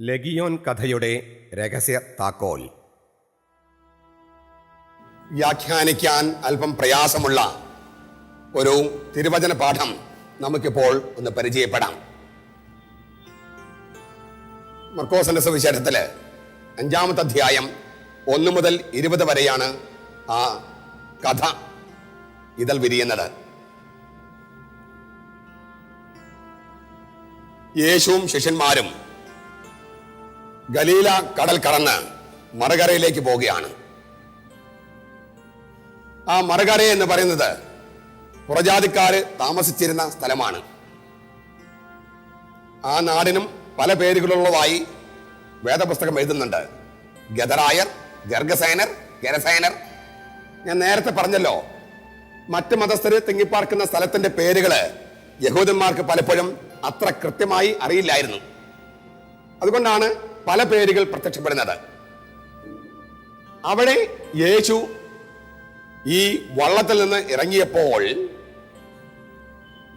ലഗിയോൻ കഥയുടെ രഹസ്യ താക്കോൽ. വ്യാഖ്യാനിക്കാൻ അല്പം പ്രയാസമുള്ള ഒരു തിരുവചന പാഠം നമുക്കിപ്പോൾ ഒന്ന് പരിചയപ്പെടാം. മർക്കോസിന്റെ സുവിശേഷത്തിൽ അഞ്ചാമത്തെ അധ്യായം ഒന്ന് മുതൽ ഇരുപത് വരെയാണ് ആ കഥ ഇതൽ വിരിയുന്നത്. യേശുവും ശിഷ്യന്മാരും ഗലീല കടൽ കടന്ന് മറുകരയിലേക്ക് പോവുകയാണ്. ആ മറുകര എന്ന് പറയുന്നത് പുറജാതിക്കാര് താമസിച്ചിരുന്ന സ്ഥലമാണ്. ആ നാടിനും പല പേരുകളുള്ളതായി വേദപുസ്തകം എഴുതുന്നുണ്ട്. ഗദറായർ ഗർഗസേനർ ഗരസേനർ. ഞാൻ നേരത്തെ പറഞ്ഞല്ലോ മറ്റ് മതസ്ഥര് തിങ്ങിപ്പാർക്കുന്ന സ്ഥലത്തിന്റെ പേരുകൾ യഹൂദന്മാർക്ക് പലപ്പോഴും അത്ര കൃത്യമായി അറിയില്ലായിരുന്നു. അതുകൊണ്ടാണ് പല പേരുകൾ പ്രത്യക്ഷപ്പെടുന്നത്. അവിടെ യേശു ഈ വള്ളത്തിൽ നിന്ന് ഇറങ്ങിയപ്പോൾ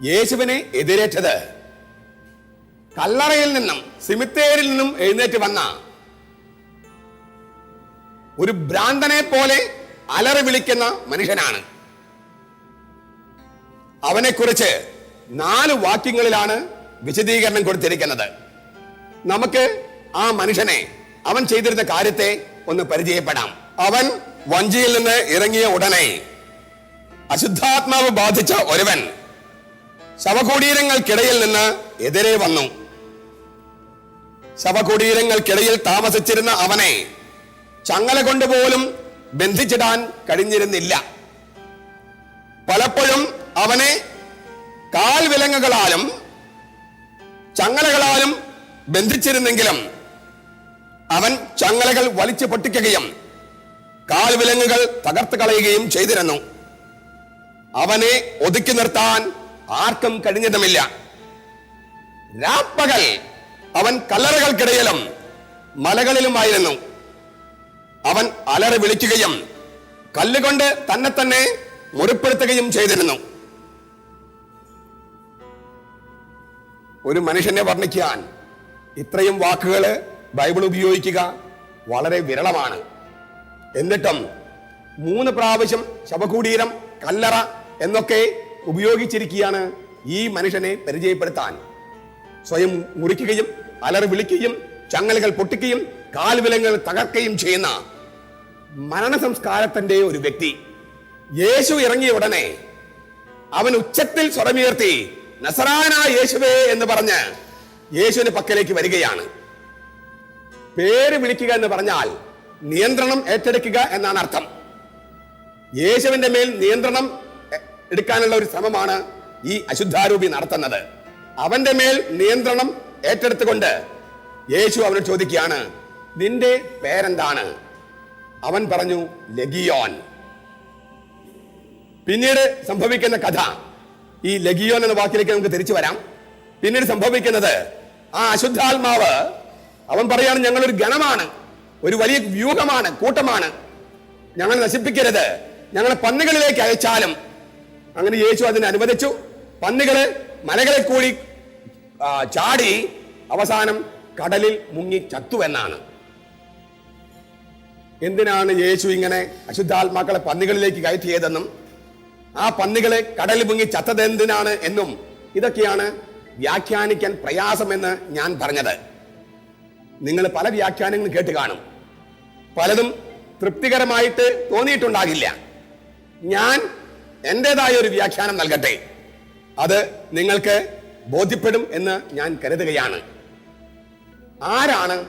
യേശുവിനെ എതിരേറ്റത് കല്ലറയിൽ നിന്നും സിമിത്തേരിൽ നിന്നും എഴുന്നേറ്റ് വന്ന ഒരു ഭ്രാന്തനെ പോലെ അലറി വിളിക്കുന്ന മനുഷ്യനാണ്. അവനെക്കുറിച്ച് നാല് വാക്യങ്ങളിലാണ് വിശദീകരണം കൊടുത്തിരിക്കുന്നത്. നമുക്ക് ആ മനുഷ്യനെ അവൻ ചെയ്തിരുന്ന കാര്യത്തെ ഒന്ന് പരിചയപ്പെടാം. അവൻ വഞ്ചിയിൽ നിന്ന് ഇറങ്ങിയ ഉടനെ അശുദ്ധാത്മാവ് ബാധിച്ച ഒരുവൻ ശവകുടീരങ്ങൾക്കിടയിൽ നിന്ന് എതിരെ വന്നു. ശവകുടീരങ്ങൾക്കിടയിൽ താമസിച്ചിരുന്ന അവനെ ചങ്ങല കൊണ്ടുപോലും ബന്ധിച്ചിടാൻ കഴിഞ്ഞിരുന്നില്ല. പലപ്പോഴും അവനെ കാൽവിലങ്ങുകളാലും ചങ്ങലകളാലും ബന്ധിച്ചിരുന്നെങ്കിലും അവൻ ചങ്ങലകൾ വലിച്ചു പൊട്ടിക്കുകയും കാൽവിലങ്ങുകൾ തകർത്ത് കളയുകയും ചെയ്തിരുന്നു. അവനെ ഒതുക്കി നിർത്താൻ ആർക്കും കഴിഞ്ഞതുമില്ല. രാപ്പകൽ അവൻ കല്ലറകൾക്കിടയിലും മലകളിലുമായിരുന്നു. അവൻ അലറി വിളിക്കുകയും കല്ലുകൊണ്ട് തന്നെ തന്നെ മുറിപ്പെടുത്തുകയും ചെയ്തിരുന്നു. ഒരു മനുഷ്യനെ വർണിക്കാൻ ഇത്രയും വാക്കുകൾ ബൈബിൾ ഉപയോഗിക്കുക വളരെ വിരളമാണ്. എന്നിട്ടും മൂന്ന് പ്രാവശ്യം ശവകുടീരം കല്ലറ എന്നൊക്കെ ഉപയോഗിച്ചിരിക്കുകയാണ് ഈ മനുഷ്യനെ പരിചയപ്പെടുത്താൻ. സ്വയം മുറിക്കുകയും അലറി വിളിക്കുകയും ചങ്ങലുകൾ പൊട്ടിക്കുകയും കാൽവിലങ്ങൾ തകർക്കുകയും ചെയ്യുന്ന മരണ സംസ്കാരത്തിന്റെ ഒരു വ്യക്തി. യേശു ഇറങ്ങിയ ഉടനെ അവൻ ഉച്ചത്തിൽ സ്വരമുയർത്തി നസറാന യേശുവേ എന്ന് പറഞ്ഞ് യേശുവിന്റെ പക്കലേക്ക് വരികയാണ്. പേര് വിളിക്കുക എന്ന് പറഞ്ഞാൽ നിയന്ത്രണം ഏറ്റെടുക്കുക എന്നാണ് അർത്ഥം. യേശുവിന്റെ മേൽ നിയന്ത്രണം എടുക്കാനുള്ള ഒരു ശ്രമമാണ് ഈ അശുദ്ധാരൂപി നടത്തുന്നത്. അവന്റെ മേൽ നിയന്ത്രണം ഏറ്റെടുത്തുകൊണ്ട് യേശു അവനോട് ചോദിക്കുകയാണ് നിന്റെ പേരെന്താണ്? അവൻ പറഞ്ഞു ലഗിയോൻ. പിന്നീട് സംഭവിക്കുന്ന കഥ. ഈ ലഗിയോൻ എന്ന വാക്കിലേക്ക് നമുക്ക് തിരിച്ചു വരാം. പിന്നീട് സംഭവിക്കുന്നത് ആ അശുദ്ധാത്മാവ് അവൻ പറയാണ് ഞങ്ങളൊരു ഗണമാണ് ഒരു വലിയ വ്യൂഹമാണ് കൂട്ടമാണ്. ഞങ്ങൾ നശിപ്പിക്കരുത്. ഞങ്ങളെ പന്നികളിലേക്ക് അയച്ചാലും. അങ്ങനെ യേശു അതിനെ അനുവദിച്ചു. പന്നികൾ മലകളെ കൂടി ചാടി അവസാനം കടലിൽ മുങ്ങി ചത്തു എന്നാണ്. എന്തിനാണ് യേശു ഇങ്ങനെ അശുദ്ധാത്മാക്കളെ പന്നികളിലേക്ക് കയറ്റിയതെന്നും ആ പന്നികളെ കടലിൽ മുങ്ങി ചത്തത് എന്തിനാണ് എന്നും? ഇതൊക്കെയാണ് വ്യാഖ്യാനിക്കാൻ പ്രയാസമെന്ന് ഞാൻ പറഞ്ഞത്. നിങ്ങൾ പല വ്യാഖ്യാനങ്ങളും കേട്ട് കാണും. പലതും തൃപ്തികരമായിട്ട് തോന്നിയിട്ടുണ്ടാകില്ല. ഞാൻ എന്റെതായ ഒരു വ്യാഖ്യാനം നൽകട്ടെ. അത് നിങ്ങൾക്ക് ബോധ്യപ്പെടും എന്ന് ഞാൻ കരുതുകയാണ്. ആരാണ്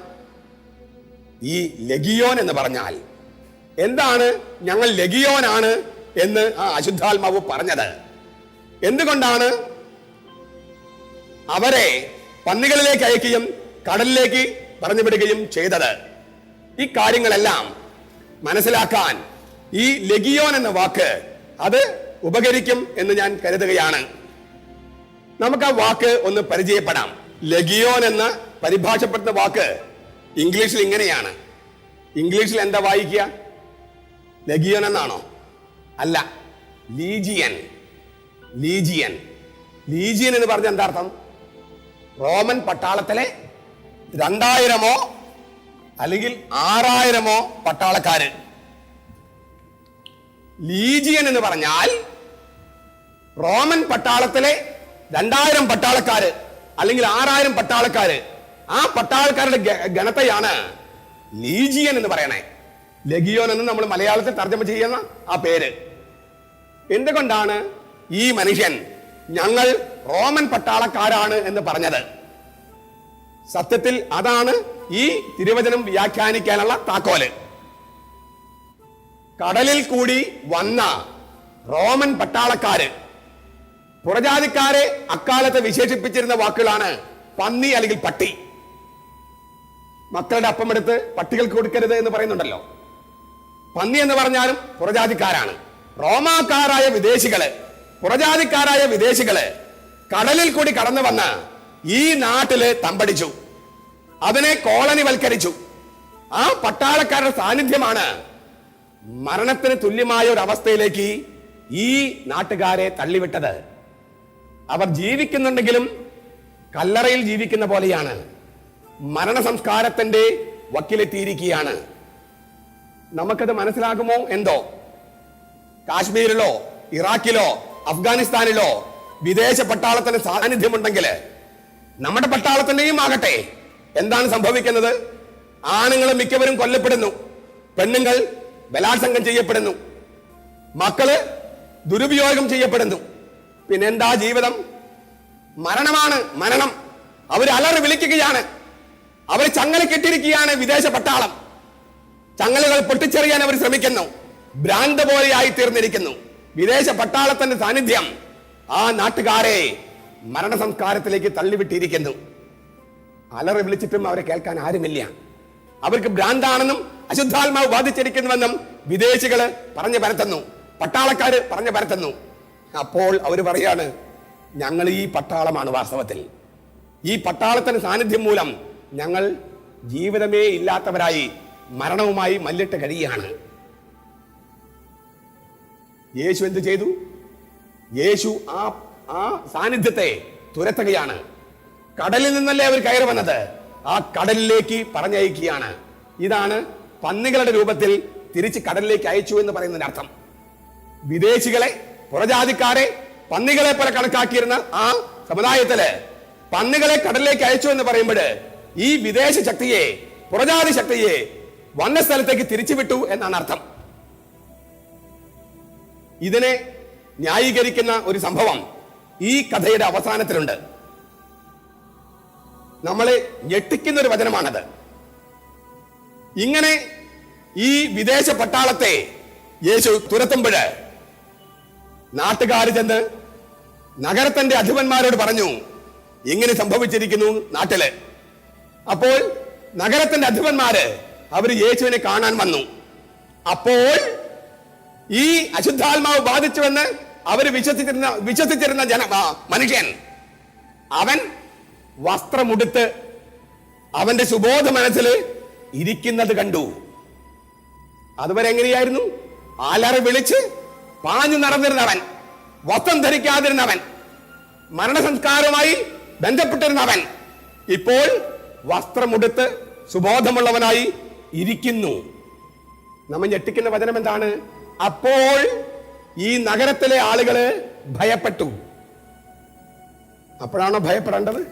ഈ ലഗിയോൻ എന്ന് പറഞ്ഞാൽ? എന്താണ് ഞങ്ങൾ ലഗിയോനാണ് എന്ന് ആ അശുദ്ധാത്മാവ് പറഞ്ഞത്. എന്തുകൊണ്ടാണ്? അവരെ പന്നികളിലേക്ക് അയക്കുകയും കടലിലേക്ക് പറഞ്ഞുവിടുകയും ചെയ്തത്. ഈ കാര്യങ്ങളെല്ലാം മനസ്സിലാക്കാൻ ഈ ലഗിയോൻ എന്ന വാക്ക് അത് ഉപകരിക്കും എന്ന് ഞാൻ കരുതുകയാണ്. നമുക്ക് ആ വാക്ക് ഒന്ന് പരിചയപ്പെടാം. ലഗിയോൻ എന്ന് പരിഭാഷപ്പെടുന്ന വാക്ക് ഇംഗ്ലീഷിൽ ഇങ്ങനെയാണ്. ഇംഗ്ലീഷിൽ എന്താ വായിക്കുക? ലഗിയോൻ എന്നാണോ? അല്ല ലീജിയൻ. ലീജിയൻ. ലീജിയൻ എന്ന് പറഞ്ഞ എന്താ അർത്ഥം? റോമൻ പട്ടാളത്തിലെ രണ്ടായിരമോ അല്ലെങ്കിൽ ആറായിരമോ പട്ടാളക്കാര്? ലീജിയൻ എന്ന് പറഞ്ഞാൽ റോമൻ പട്ടാളത്തിലെ രണ്ടായിരം പട്ടാളക്കാര് അല്ലെങ്കിൽ ആറായിരം പട്ടാളക്കാര്. ആ പട്ടാളക്കാരുടെ ഗണത്തെയാണ് ലീജിയൻ എന്ന് പറയണേ. ലഗിയോൻ എന്ന് നമ്മൾ മലയാളത്തിൽ തർജമ ചെയ്യുന്ന ആ പേര്. എന്തുകൊണ്ടാണ് ഈ മനുഷ്യൻ ഞങ്ങൾ റോമൻ പട്ടാളക്കാരാണ് എന്ന് പറഞ്ഞത്? സത്യത്തിൽ അതാണ് ഈ തിരുവചനം വ്യാഖ്യാനിക്കാനുള്ള താക്കോൽ. കടലിൽ കൂടി വന്ന റോമൻ പട്ടാളക്കാര് പുറജാതിക്കാരെ അക്കാലത്ത് വിശേഷിപ്പിച്ചിരുന്ന വാക്കുകളാണ് പന്നി അല്ലെങ്കിൽ പട്ടി. മക്കളുടെ അപ്പമെടുത്ത് പട്ടികൾക്ക് കൊടുക്കരുത് എന്ന് പറയുന്നുണ്ടല്ലോ. പന്നി എന്ന് പറഞ്ഞാലും പുറജാതിക്കാരാണ്. റോമാക്കാരായ വിദേശികൾ പുറജാതിക്കാരായ വിദേശികൾ കടലിൽ കൂടി കടന്നു വന്ന് ഈ നാട്ടിൽ തമ്പടിച്ചു. അതിനെ കോളനിവൽക്കരിച്ചു ആ പട്ടാളക്കാരുടെ സാന്നിധ്യമാണ് മരണത്തിന് തുല്യമായ ഒരു അവസ്ഥയിലേക്ക് ഈ നാട്ടുകാരെ തള്ളിവിട്ടത്. അവർ ജീവിക്കുന്നുണ്ടെങ്കിലും കല്ലറയിൽ ജീവിക്കുന്ന പോലെയാണ്. മരണ സംസ്കാരത്തിന്റെ വക്കിലെത്തിയിരിക്കുകയാണ്. നമുക്കത് മനസ്സിലാകുമോ? എന്തോ? കാശ്മീരിലോ ഇറാഖിലോ അഫ്ഗാനിസ്ഥാനിലോ വിദേശ പട്ടാളത്തിന് സാന്നിധ്യമുണ്ടെങ്കിൽ നമ്മുടെ പട്ടാളത്തിന്റെയും ആകട്ടെ. എന്താണ് സംഭവിക്കുന്നത്? ആണുങ്ങൾ മിക്കവരും കൊല്ലപ്പെടുന്നു. പെണ്ണുങ്ങൾ ബലാത്സംഗം ചെയ്യപ്പെടുന്നു. മക്കൾ ദുരുപയോഗം ചെയ്യപ്പെടുന്നു. പിന്നെ എന്താ ജീവിതം? മരണമാണ് മരണം. അവർ അലറി വിളിക്കുകയാണ്. അവർ ചങ്ങല കെട്ടിരിക്കുകയാണ് വിദേശ പട്ടാളം. ചങ്ങലകൾ പൊട്ടിച്ചെറിയാൻ അവർ ശ്രമിക്കുന്നു. ഭ്രാന്ത പോലെയായി തീർന്നിരിക്കുന്നു. വിദേശ പട്ടാളത്തിന്റെ സാന്നിധ്യം. ആ നാട്ടുകാരെ മരണ സംസ്കാരത്തിലേക്ക് തള്ളിവിട്ടിരിക്കുന്നു. അലറി വിളിച്ചിട്ടും അവരെ കേൾക്കാൻ ആരുമില്ല. അവർക്ക് ഭ്രാന്താണെന്നും അശുദ്ധാത്മാവ് ബാധിച്ചിരിക്കുന്നുവെന്നും വിദേശികൾ പറഞ്ഞു പരത്തുന്നു. പട്ടാളക്കാര് പറഞ്ഞു പരത്തുന്നു. അപ്പോൾ അവർ പറയാണ് ഞങ്ങൾ ഈ പട്ടാളമാണ് വാസ്തവത്തിൽ. ഈ പട്ടാളത്തിന് സാന്നിധ്യം മൂലം ഞങ്ങൾ ജീവിതമേ ഇല്ലാത്തവരായി മരണവുമായി മല്ലിട്ട് കഴിയുകയാണ്. യേശു എന്ത് ചെയ്തു? യേശു ആ ആ സാന്നിധ്യത്തെ തുരത്തുകയാണ്. കടലിൽ നിന്നല്ലേ അവർ കയറി വന്നത്? ആ കടലിലേക്ക് പറഞ്ഞയക്കുകയാണ്. ഇതാണ് പന്നികളുടെ രൂപത്തിൽ തിരിച്ച് കടലിലേക്ക് അയച്ചു എന്ന് പറയുന്നതിന്റെ അർത്ഥം. വിദേശികളെ പുറജാതിക്കാരെ പന്നികളെ പോലെ കണക്കാക്കിയിരുന്ന ആ സമുദായത്തിൽ പന്നികളെ കടലിലേക്ക് അയച്ചു എന്ന് പറയുമ്പോൾ ഈ വിദേശ ശക്തിയെ പുറജാതി ശക്തിയെ വന്ന സ്ഥലത്തേക്ക് തിരിച്ചുവിട്ടു എന്നാണ് അർത്ഥം. ഇതിനെ ന്യായീകരിക്കുന്ന ഒരു സംഭവം. ഈ കഥയുടെ അവസാനത്തിലുണ്ട്. നമ്മളെ ഞെട്ടിക്കുന്ന ഒരു വചനമാണത്. ഇങ്ങനെ ഈ വിദേശ പട്ടാളത്തെ യേശു തുരത്തുമ്പോൾ നാട്ടുകാർ ചെന്ന് നഗരത്തിന്റെ അധിപന്മാരോട് പറഞ്ഞു ഇങ്ങനെ സംഭവിച്ചിരിക്കുന്നു നാട്ടിൽ? അപ്പോൾ നഗരത്തിന്റെ അധിപന്മാര് അവർ യേശുവിനെ കാണാൻ വന്നു. അപ്പോൾ ഈ അശുദ്ധാത്മാവ് ബാധിച്ചുവെന്ന് അവർ വിശ്വസിച്ചിരുന്ന വിശ്വസിച്ചിരുന്ന ജന മനുഷ്യൻ. അവൻ വസ്ത്രമുടുത്ത് അവന്റെ സുബോധ മനസ്സിൽ ഇരിക്കുന്നത് കണ്ടു. അതുവരെ എങ്ങനെയായിരുന്നു? ആലറി വിളിച്ച് പാഞ്ഞു നടന്നിരുന്നവൻ വസ്ത്രം ധരിക്കാതിരുന്നവൻ മരണസംസ്കാരവുമായി ബന്ധപ്പെട്ടിരുന്നവൻ ഇപ്പോൾ വസ്ത്രമുടുത്ത് സുബോധമുള്ളവനായി ഇരിക്കുന്നു. നമ്മൾ ഞെട്ടിക്കുന്ന വചനം എന്താണ്? അപ്പോൾ ഈ നഗരത്തിലെ ആളുകൾ ഭയപ്പെട്ടു. അപ്പോഴാണോ ഭയപ്പെടേണ്ടത്?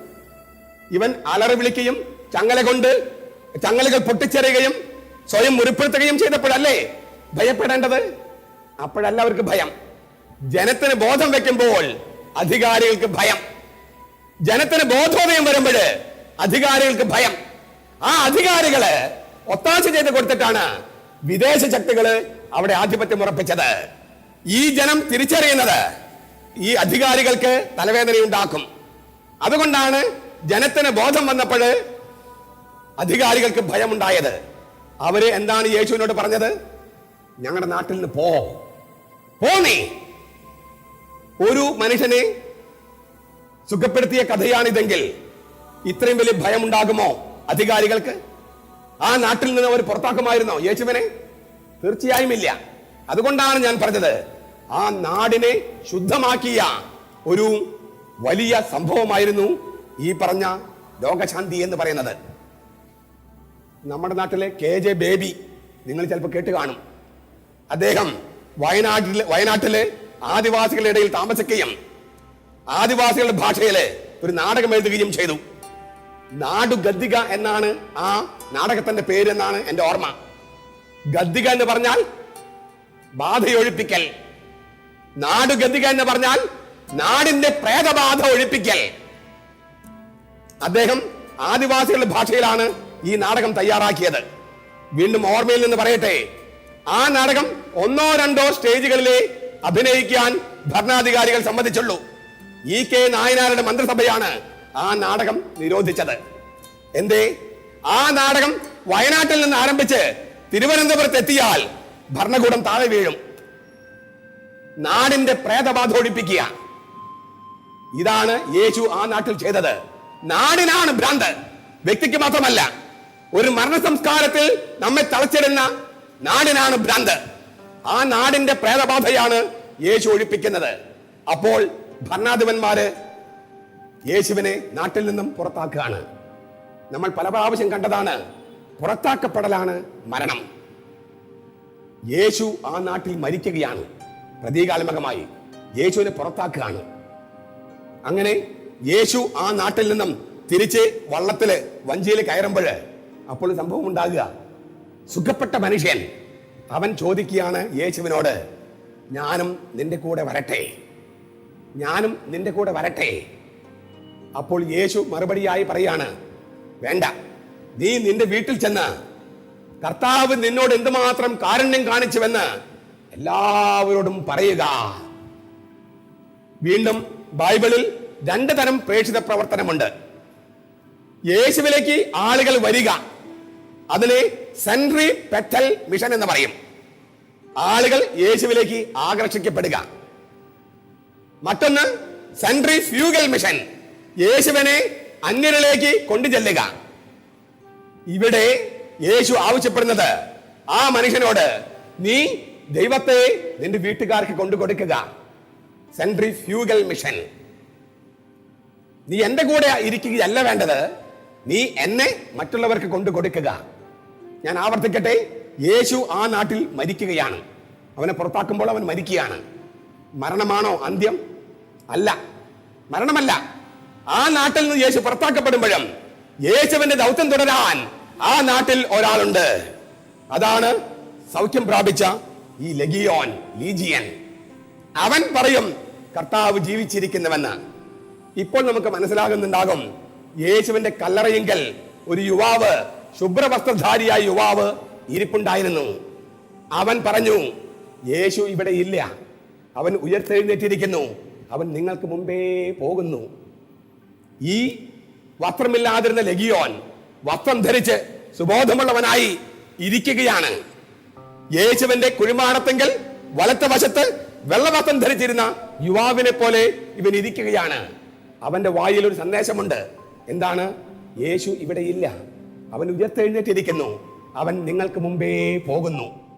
ഇവൻ അലറി വിളിക്കുകയും ചങ്ങല കൊണ്ട് ചങ്ങലകൾ പൊട്ടിച്ചെറിയുകയും സ്വയം മുറിപ്പെടുത്തുകയും ചെയ്തപ്പോഴല്ലേ ഭയപ്പെടേണ്ടത്? അപ്പോഴല്ല അവർക്ക് ഭയം. ജനത്തിന് ബോധം വെക്കുമ്പോൾ അധികാരികൾക്ക് ഭയം. ജനത്തിന് ബോധോദയം വരുമ്പോൾ അധികാരികൾക്ക് ഭയം. ആ അധികാരികൾ ഒത്താശ ചെയ്ത് കൊടുത്തിട്ടാണ് വിദേശ ശക്തികൾ അവിടെ ആധിപത്യം ഉറപ്പിച്ചത്. ഈ ജനം തിരിച്ചറിയുന്നത് ഈ അധികാരികൾക്ക് തലവേദനയുണ്ടാക്കും. അതുകൊണ്ടാണ് ജനത്തിന് ബോധം വന്നപ്പോൾ അധികാരികൾക്ക് ഭയമുണ്ടായത്. അവർ എന്താണ് യേശുവിനോട് പറഞ്ഞത്? ഞങ്ങളുടെ നാട്ടിൽ നിന്ന് പോ. പോ നീ. ഒരു മനുഷ്യനെ സുഖപ്പെടുത്തിയ കഥയാണിതെങ്കിൽ ഇത്രയും വലിയ ഭയമുണ്ടാകുമോ അധികാരികൾക്ക്? ആ നാട്ടിൽ നിന്ന് അവർ പുറത്താക്കുമായിരുന്നോ യേശുവിനെ? തീർച്ചയായും ഇല്ല അതുകൊണ്ടാണ് ഞാൻ പറഞ്ഞത്. ആ നാടിനെ ശുദ്ധമാക്കിയ ഒരു വലിയ സംഭവമായിരുന്നു ഈ പറഞ്ഞ ലോകശാന്തി എന്ന് പറയുന്നത്. നമ്മുടെ നാട്ടിലെ കെ ജെ ബേബി നിങ്ങൾ ചിലപ്പോൾ കേട്ട് കാണും. അദ്ദേഹം വയനാട്ടിലെ വയനാട്ടിലെ ആദിവാസികളുടെ ഇടയിൽ താമസിക്കുകയും ആദിവാസികളുടെ ഭാഷയിലെ ഒരു നാടകം എഴുതുകയും ചെയ്തു. നാടു ഗദ്ദിക എന്നാണ് ആ നാടകത്തിന്റെ പേര് എന്നാണ് എന്റെ ഓർമ്മ. ഗദ്ദിക എന്ന് പറഞ്ഞാൽ ബാധയൊഴിപ്പിക്കൽ. നാടുഗതിക എന്ന് പറഞ്ഞാൽ നാടിന്റെ പ്രേതബാധ ഒഴിപ്പിക്കൽ. അദ്ദേഹം ആദിവാസികളുടെ ഭാഷയിലാണ് ഈ നാടകം തയ്യാറാക്കിയത്. വീണ്ടും ഓർമ്മയിൽ നിന്ന് പറയട്ടെ ആ നാടകം ഒന്നോ രണ്ടോ സ്റ്റേജുകളിലെ അഭിനയിക്കാൻ ഭരണാധികാരികൾ സമ്മതിച്ചുള്ളൂ. ഇ കെ നായനാരുടെ മന്ത്രിസഭയാണ് ആ നാടകം നിരോധിച്ചത്. എന്തേ? ആ നാടകം വയനാട്ടിൽ നിന്ന് ആരംഭിച്ച് തിരുവനന്തപുരത്ത് എത്തിയാൽ ഭരണകൂടം താഴെ വീഴും. നാടിന്റെ പ്രേതബാധ ഒഴിപ്പിക്കുക. ഇതാണ് യേശു ആ നാട്ടിൽ ചെയ്തത്. നാടിനാണ് ഭ്രാന്ത്. വ്യക്തിക്ക് മാത്രമല്ല ഒരു മരണ സംസ്കാരത്തിൽ നമ്മെ തളച്ചിടുന്ന നാടിനാണ് ഭ്രാന്ത്. ആ നാടിന്റെ പ്രേതബാധയാണ് യേശു ഒഴിപ്പിക്കുന്നത്. അപ്പോൾ ഭരണാധിപന്മാര് യേശുവിനെ നാട്ടിൽ നിന്നും പുറത്താക്കുകയാണ്. നമ്മൾ പല പ്രാവശ്യം കണ്ടതാണ് പുറത്താക്കപ്പെടലാണ് മരണം. യേശു ആ നാട്ടിൽ മരിക്കുകയാണ്. പ്രതീകാത്മകമായി യേശുവിനെ പുറത്താക്കുകയാണ്. അങ്ങനെ യേശു ആ നാട്ടിൽ നിന്നും തിരിച്ച് വള്ളത്തിൽ വഞ്ചിയിൽ കയറുമ്പോൾ അപ്പോൾ സംഭവം ഉണ്ടാകുക. സുഖപ്പെട്ട മനുഷ്യൻ അവൻ ചോദിക്കുകയാണ് യേശുവിനോട് ഞാനും നിന്റെ കൂടെ വരട്ടെ. ഞാനും നിന്റെ കൂടെ വരട്ടെ. അപ്പോൾ യേശു മറുപടിയായി പറയാണ് വേണ്ട. നീ നിന്റെ വീട്ടിൽ ചെന്ന് കർത്താവ് നിന്നോട് എന്തുമാത്രം കാരുണ്യം കാണിച്ചുവെന്ന് എല്ലാവരോടും പറയുക. വീണ്ടും ബൈബിളിൽ രണ്ട് തരം പ്രേക്ഷിത പ്രവർത്തനമുണ്ട്. യേശുവിലേക്ക് ആളുകൾ വരിക. അതിനെ സെൻട്രി പെറ്റൽ മിഷൻ എന്ന് പറയും. ആളുകൾ യേശുവിലേക്ക് ആകർഷിക്കപ്പെടുക. മറ്റൊന്ന് സെൻട്രി ഫ്യൂഗൽ മിഷൻ. യേശുവിനെ അന്യരിലേക്ക് കൊണ്ടുചെല്ലുക. ഇവിടെ യേശു ആവശ്യപ്പെടുന്നത് ആ മനുഷ്യനോട് നീ ദൈവത്തെ നിന്റെ വീട്ടുകാർക്ക് കൊണ്ടു കൊടുക്കുക. Centrifugal mission. നീ എന്റെ കൂടെ ഇരിക്കുകയല്ല വേണ്ടത്. നീ എന്നെ മറ്റുള്ളവർക്ക് കൊണ്ടു കൊടുക്കുക. ഞാൻ ആവർത്തിക്കട്ടെ യേശു ആ നാട്ടിൽ മരിക്കുകയാണ്. അവനെ പുറത്താക്കുമ്പോൾ അവൻ മരിക്കുകയാണ്. മരണമാണോ അന്ത്യം? അല്ല. മരണമല്ല. ആ നാട്ടിൽ നിന്ന് യേശു പുറത്താക്കപ്പെടുമ്പോഴും യേശുവിന്റെ ദൗത്യം തുടരാൻ ആ നാട്ടിൽ ഒരാളുണ്ട്. അതാണ് സൗഖ്യം പ്രാപിച്ച ഈ ലഗിയോൻ ലീജിയൻ. അവൻ പറയും കർത്താവ് ജീവിച്ചിരിക്കുന്നുവെന്ന്. ഇപ്പോൾ നമുക്ക് മനസ്സിലാകുന്നുണ്ടാകും യേശുവിന്റെ കല്ലറയെങ്കിൽ ഒരു യുവാവ് ശുഭ്രവസ്ത്രധാരിയായ യുവാവ് ഇരിപ്പുണ്ടായിരുന്നു. അവൻ പറഞ്ഞു യേശു ഇവിടെ ഇല്ല. അവൻ ഉയർത്തെഴുന്നേറ്റിരിക്കുന്നു. അവൻ നിങ്ങൾക്ക് മുമ്പേ പോകുന്നു. ഈ വസ്ത്രമില്ലാതിരുന്ന ലഗിയോൻ വസ്ത്രം ധരിച്ച് സുബോധമുള്ളവനായി ഇരിക്കുകയാണ്. യേശുവിന്റെ കുഴിമാടത്തെങ്കിൽ വലത്തെ വശത്ത് വെള്ളവസ്ത്രം ധരിച്ചിരുന്ന യുവാവിനെ പോലെ ഇവൻ ഇരിക്കുകയാണ്. അവന്റെ വായിൽ ഒരു സന്ദേശമുണ്ട്. എന്താണ്? യേശു ഇവിടെ ഇല്ല. അവൻ ഉയർത്തെഴുന്നേറ്റിരിക്കുന്നു. അവൻ നിങ്ങൾക്ക് മുമ്പേ പോകുന്നു.